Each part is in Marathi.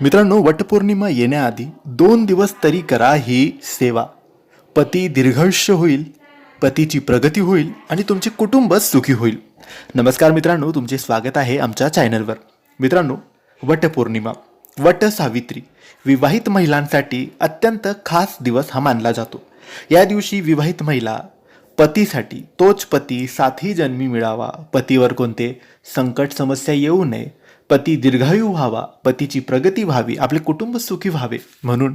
मित्रांनो वटपौर्णिमा येण्याआधी दोन दिवस तरी करा ही सेवा. पती दीर्घायुष्य होईल पतीची प्रगती होईल आणि तुमचे कुटुंब सुखी होईल. नमस्कार मित्रांनो तुमचे स्वागत आहे आमच्या चॅनलवर. मित्रांनो वटपौर्णिमा वट सावित्री विवाहित महिलांसाठी अत्यंत खास दिवस हा मानला जातो. या दिवशी विवाहित महिला पतीसाठी तोच पती साथी जन्मी मिळावा. पतीवर कोणते संकट समस्या येऊ नये पती दीर्घायू व्हावा पतीची प्रगती व्हावी आपले कुटुंब सुखी व्हावे म्हणून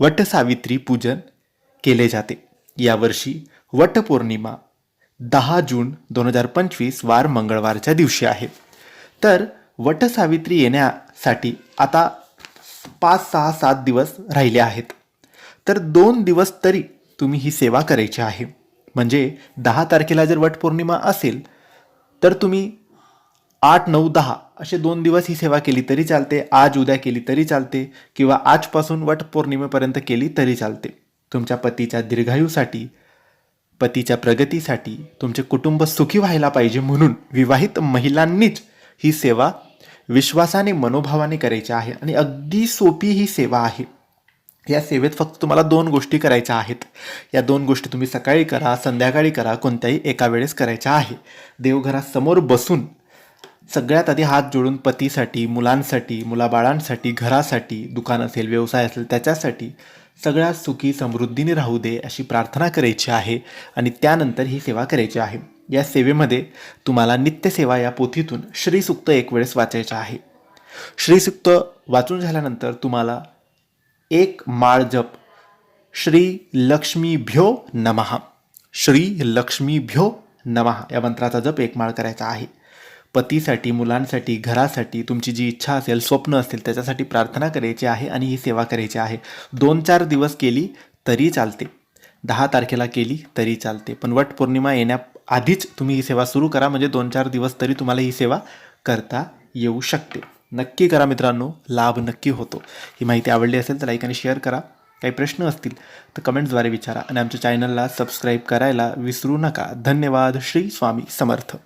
वटसावित्री पूजन केले जाते. यावर्षी वटपौर्णिमा दहा जून दोन हजार पंचवीस वार मंगळवारच्या दिवशी आहे. तर वटसावित्री येण्यासाठी आता पाच सहा सात दिवस राहिले आहेत. तर दोन दिवस तरी तुम्ही ही सेवा करायची आहे. म्हणजे दहा तारखेला जर वटपौर्णिमा असेल तर तुम्ही आठ नऊ दहा असे दोन दिवस ही सेवा केली तरी चालते. आज उद्या केली तरी चालते किंवा आजपासून वटपौर्णिमेपर्यंत केली तरी चालते. तुमच्या पतीच्या दीर्घायूसाठी पतीच्या प्रगतीसाठी तुमचे कुटुंब सुखी व्हायला पाहिजे म्हणून विवाहित महिलांनीच ही सेवा विश्वासाने मनोभावाने करायची आहे आणि अगदी सोपी ही सेवा आहे. या सेवेत फक्त तुम्हाला दोन गोष्टी करायच्या आहेत. या दोन गोष्टी तुम्ही सकाळी करा संध्याकाळी करा कोणत्याही एका वेळेस करायच्या आहे. देवघरासमोर बसून सगळ्यात आधी हात जोडून पतीसाठी मुलांसाठी मुलाबाळांसाठी घरासाठी दुकान असेल व्यवसाय असेल त्याच्यासाठी सगळ्या सुखी समृद्धीने राहू दे अशी प्रार्थना करायची आहे आणि त्यानंतर ही सेवा करायची आहे. या सेवेमध्ये तुम्हाला नित्यसेवा या पोथीतून श्रीसुक्त एक वेळेस वाचायचं आहे. श्रीसुक्त वाचून झाल्यानंतर तुम्हाला एक माळ जप श्री लक्ष्मीभ्यो नमः श्री लक्ष्मीभ्यो नमः या मंत्राचा जप एक माळ करायचा आहे. पतीसाठी मुलांसाठी घरासाठी तुमची जी इच्छा असेल स्वप्न असेल त्याच्यासाठी प्रार्थना करायची आहे आणि ही सेवा करायची आहे. दोन चार दिवस केली तरी चालते. दहा तारखेला केली तरी चालते. पण वट पौर्णिमा येण्याआधीच तुम्ही ही सेवा सुरू करा. म्हणजे दोन चार दिवस तरी तुम्हाला ही सेवा करता येऊ शकते. नक्की करा मित्रांनो. लाभ नक्की होतो. ही माहिती आवडली असेल तर लाईक आणि शेअर करा. काही प्रश्न असतील तर कमेंट्सद्वारे विचारा. आणि आमच्या चॅनलला सबस्क्राईब करायला विसरू नका. धन्यवाद. श्री स्वामी समर्थ.